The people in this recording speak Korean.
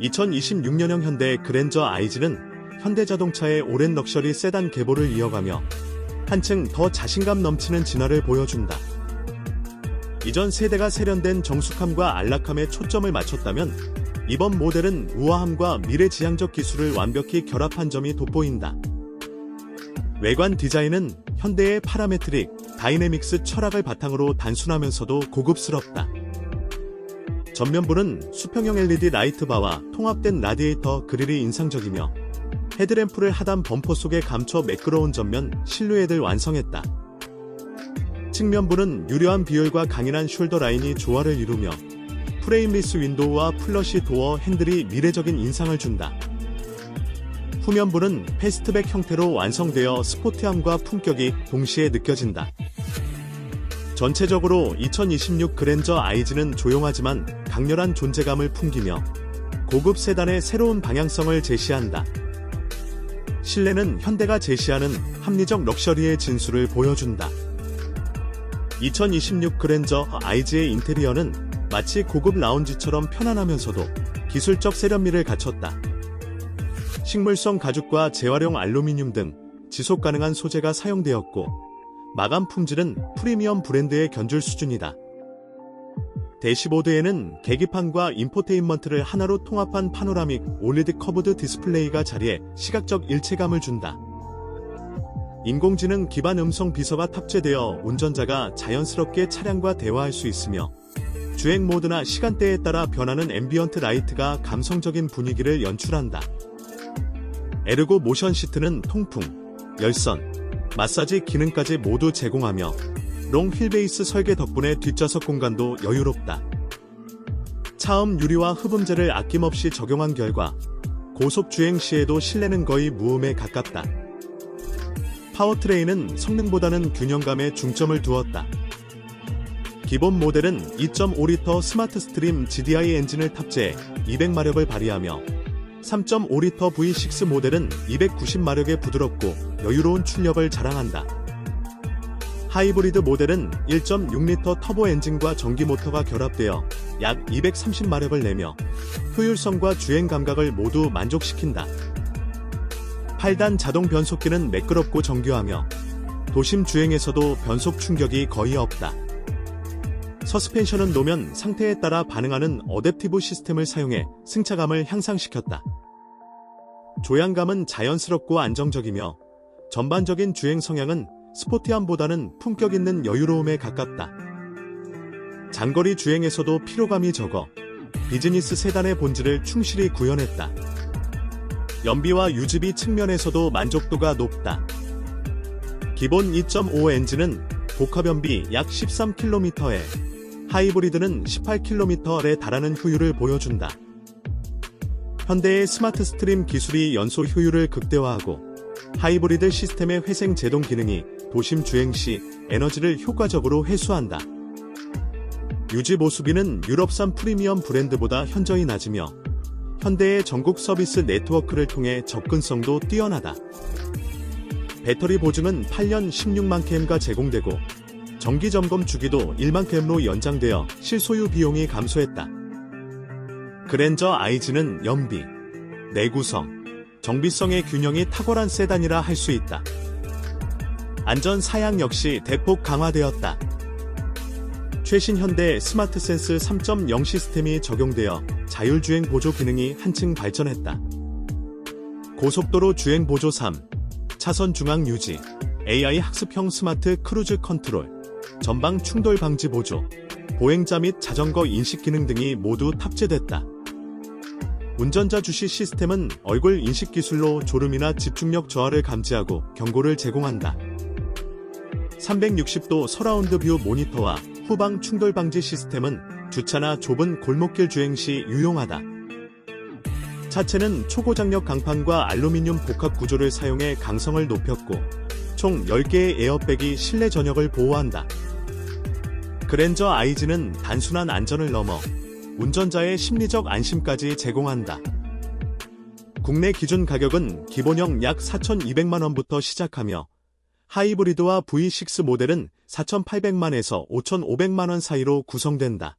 2026년형 현대 그랜저 아이즈는 현대자동차의 오랜 럭셔리 세단 계보를 이어가며 한층 더 자신감 넘치는 진화를 보여준다. 이전 세대가 세련된 정숙함과 안락함에 초점을 맞췄다면 이번 모델은 우아함과 미래지향적 기술을 완벽히 결합한 점이 돋보인다. 외관 디자인은 현대의 파라메트릭, 다이내믹스 철학을 바탕으로 단순하면서도 고급스럽다. 전면부는 수평형 LED 라이트바와 통합된 라디에이터 그릴이 인상적이며 헤드램프를 하단 범퍼 속에 감춰 매끄러운 전면 실루엣을 완성했다. 측면부는 유려한 비율과 강인한 숄더 라인이 조화를 이루며 프레임리스 윈도우와 플러시 도어 핸들이 미래적인 인상을 준다. 후면부는 패스트백 형태로 완성되어 스포티함과 품격이 동시에 느껴진다. 전체적으로 2026 그랜저 아이즈는 조용하지만 강렬한 존재감을 풍기며 고급 세단의 새로운 방향성을 제시한다. 실내는 현대가 제시하는 합리적 럭셔리의 진수를 보여준다. 2026 그랜저 아이즈의 인테리어는 마치 고급 라운지처럼 편안하면서도 기술적 세련미를 갖췄다. 식물성 가죽과 재활용 알루미늄 등 지속 가능한 소재가 사용되었고, 마감 품질은 프리미엄 브랜드에 견줄 수준이다. 대시보드에는 계기판과 인포테인먼트를 하나로 통합한 파노라믹 올리드 커브드 디스플레이가 자리해 시각적 일체감을 준다. 인공지능 기반 음성 비서가 탑재되어 운전자가 자연스럽게 차량과 대화할 수 있으며 주행 모드나 시간대에 따라 변하는 앰비언트 라이트가 감성적인 분위기를 연출한다. 에르고 모션 시트는 통풍, 열선, 마사지 기능까지 모두 제공하며 롱 휠베이스 설계 덕분에 뒷좌석 공간도 여유롭다. 차음 유리와 흡음재를 아낌없이 적용한 결과 고속 주행 시에도 실내는 거의 무음에 가깝다. 파워트레인은 성능보다는 균형감에 중점을 두었다. 기본 모델은 2.5리터 스마트 스트림 GDI 엔진을 탑재해 200마력을 발휘하며 3.5리터 V6 모델은 290마력의 부드럽고 여유로운 출력을 자랑한다. 하이브리드 모델은 1.6리터 터보 엔진과 전기 모터가 결합되어 약 230마력을 내며 효율성과 주행 감각을 모두 만족시킨다. 8단 자동 변속기는 매끄럽고 정교하며 도심 주행에서도 변속 충격이 거의 없다. 서스펜션은 노면 상태에 따라 반응하는 어댑티브 시스템을 사용해 승차감을 향상시켰다. 조향감은 자연스럽고 안정적이며 전반적인 주행 성향은 스포티함보다는 품격 있는 여유로움에 가깝다. 장거리 주행에서도 피로감이 적어 비즈니스 세단의 본질을 충실히 구현했다. 연비와 유지비 측면에서도 만족도가 높다. 기본 2.5 엔진은 복합연비 약 13km에 하이브리드는 18km에 달하는 효율을 보여준다. 현대의 스마트 스트림 기술이 연소 효율을 극대화하고 하이브리드 시스템의 회생 제동 기능이 도심 주행 시 에너지를 효과적으로 회수한다. 유지 보수비는 유럽산 프리미엄 브랜드보다 현저히 낮으며 현대의 전국 서비스 네트워크를 통해 접근성도 뛰어나다. 배터리 보증은 8년 16만 km가 제공되고 정기 점검 주기도 1만 km로 연장되어 실소유 비용이 감소했다. 그랜저 아이즈는 연비, 내구성, 정비성의 균형이 탁월한 세단이라 할 수 있다. 안전 사양 역시 대폭 강화되었다. 최신 현대 스마트 센스 3.0 시스템이 적용되어 자율주행 보조 기능이 한층 발전했다. 고속도로 주행 보조 3, 차선 중앙 유지, AI 학습형 스마트 크루즈 컨트롤, 전방 충돌 방지 보조, 보행자 및 자전거 인식 기능 등이 모두 탑재됐다. 운전자 주시 시스템은 얼굴 인식 기술로 졸음이나 집중력 저하를 감지하고 경고를 제공한다. 360도 서라운드 뷰 모니터와 후방 충돌 방지 시스템은 주차나 좁은 골목길 주행 시 유용하다. 차체는 초고장력 강판과 알루미늄 복합 구조를 사용해 강성을 높였고 총 10개의 에어백이 실내 전역을 보호한다. 그랜저 아이즈는 단순한 안전을 넘어 운전자의 심리적 안심까지 제공한다. 국내 기준 가격은 기본형 약 4,200만원부터 시작하며 하이브리드와 V6 모델은 4,800만에서 5,500만원 사이로 구성된다.